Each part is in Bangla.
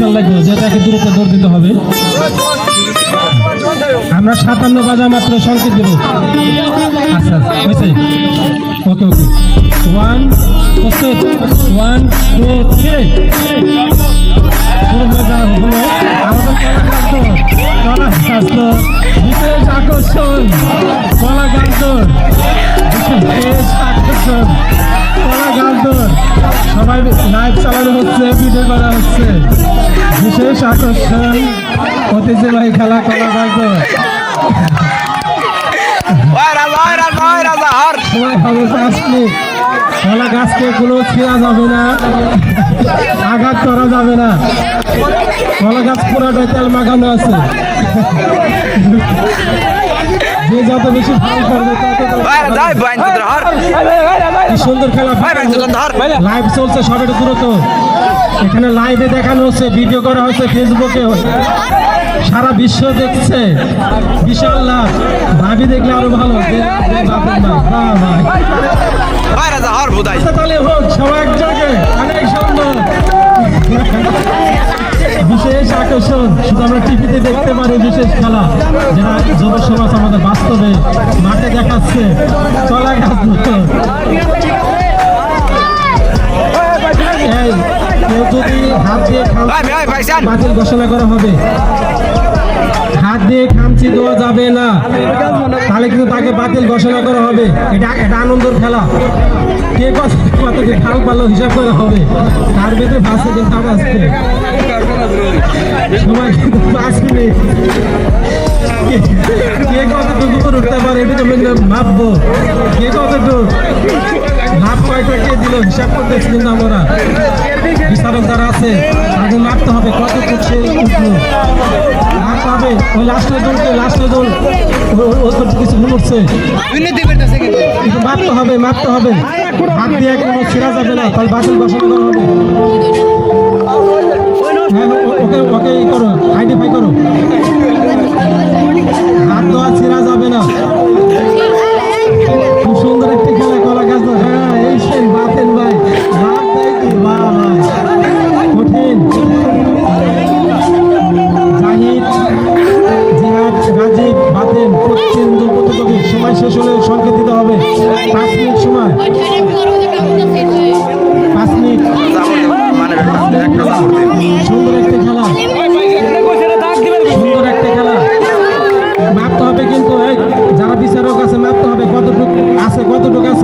খেয়াল রাখব যেটা একই দূরত্ব দৌড় দিতে হবে। আমরা সাতান্ন বাজা মাত্র সংকেত দেবো। আচ্ছা okay okay. One one two three বিশেষ আকর্ষণ কলা গান্তর বিশেষ আকর্ষণ কলা গান্তর সবাই লাইভ চালানো হচ্ছে ভিডিও করা হচ্ছে। বিশেষ আকর্ষণ ঐতিহ্যবাহী খেলা হবে পাঁচ মিনিট কলা গাছকে কোনো ছেঁড়া যাবে না। আঘাত করা যাবে না। কলা গাছ পুরাটাই তেল মাখানো আছে। যে যত বেশি ভালো করবে তত সুন্দর খেলা। লাইভ চলছে সব একটু দ্রুত। এখানে লাইভে দেখানো হচ্ছে ভিডিও করা হচ্ছে ফেসবুকে সারা বিশ্ব দেখছে। বিশাল লাভ ভাবি দেখলে আরও ভালো। আচ্ছা, তাহলে হোক সবাই একযোগে অনেক সুন্দর। বিশেষ আকর্ষণ শুধু আমরা টিভিতে দেখতে পারি বিশেষ খেলা। যারা যুব সমাজ আমাদের বাস্তবে মাঠে দেখাচ্ছে চলা গাছ বাতিল ঘোষণা করা হবে। হাত দিয়ে খামচি দেওয়া যাবে না। তাহলে কিন্তু তাকে বাতিল ঘোষণা করা হবে। এটা এটা আনন্দের খেলা। কে কত কত কি খাল পারল হিসাব করা হবে? তার ভিতরে ভাসে কিন্তু আমার কে- কতটুকু উপর উঠতে পারে এটা তো আমরা ভাববো কে কতটুকু ভাব কয়টা কে দিল হিসাব করতেছি কিন্তু। আমরা বিচারক যারা আছে তাকে মারতে হবে কতটুকু সে উঠল মারতে হবে। ওই লাস্টের দলকে লাস্টের দল ও- ও কিছু ভুল উঠছে মারতে হবে মারতে হবে হাত দিয়ে কোনো ছেঁড়া যাবে না, তাহলে বাতিল ঘোষণা হবে। ওকে ওকে ই করো আইডেন্টিফাই করো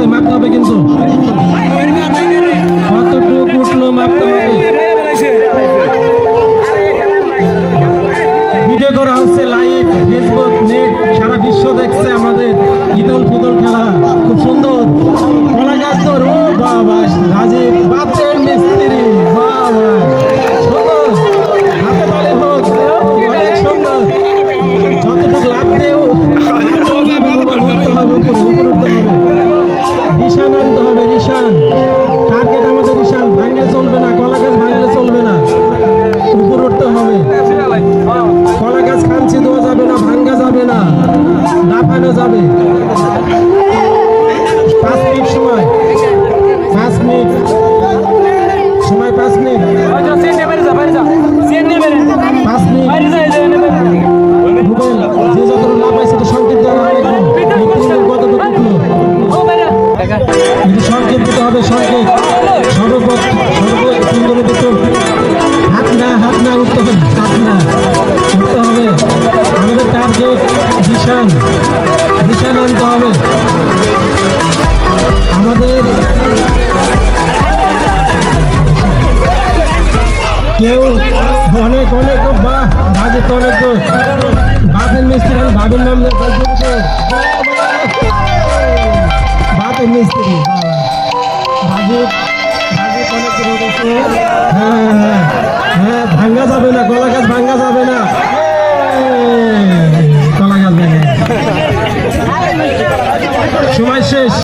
আছে মাপতে হবে কিন্তু কতটুকু উঠল মাপতে হবে ভিডিও করা হচ্ছে লাইভ ফেসবুক নেট সারা বিশ্ব দেখছে আমাদের ইদল ফুদল খেলা খুব সুন্দর কলা গাছ ও বাবা রাজীব সংকেত দিতে হবে সর্বপদ সর্ব ভিতর হাত না হাত না উঠতে হবে হাত না উঠতে হবে। আমাদের টার্গেট দিশান। দিশান আনতে হবে। আমাদের কেউ অনেক অনেক, বাহ, বাজে তো অনেক তো। বাপের মিস্ত্রি বাবের নাম হ্যাঁ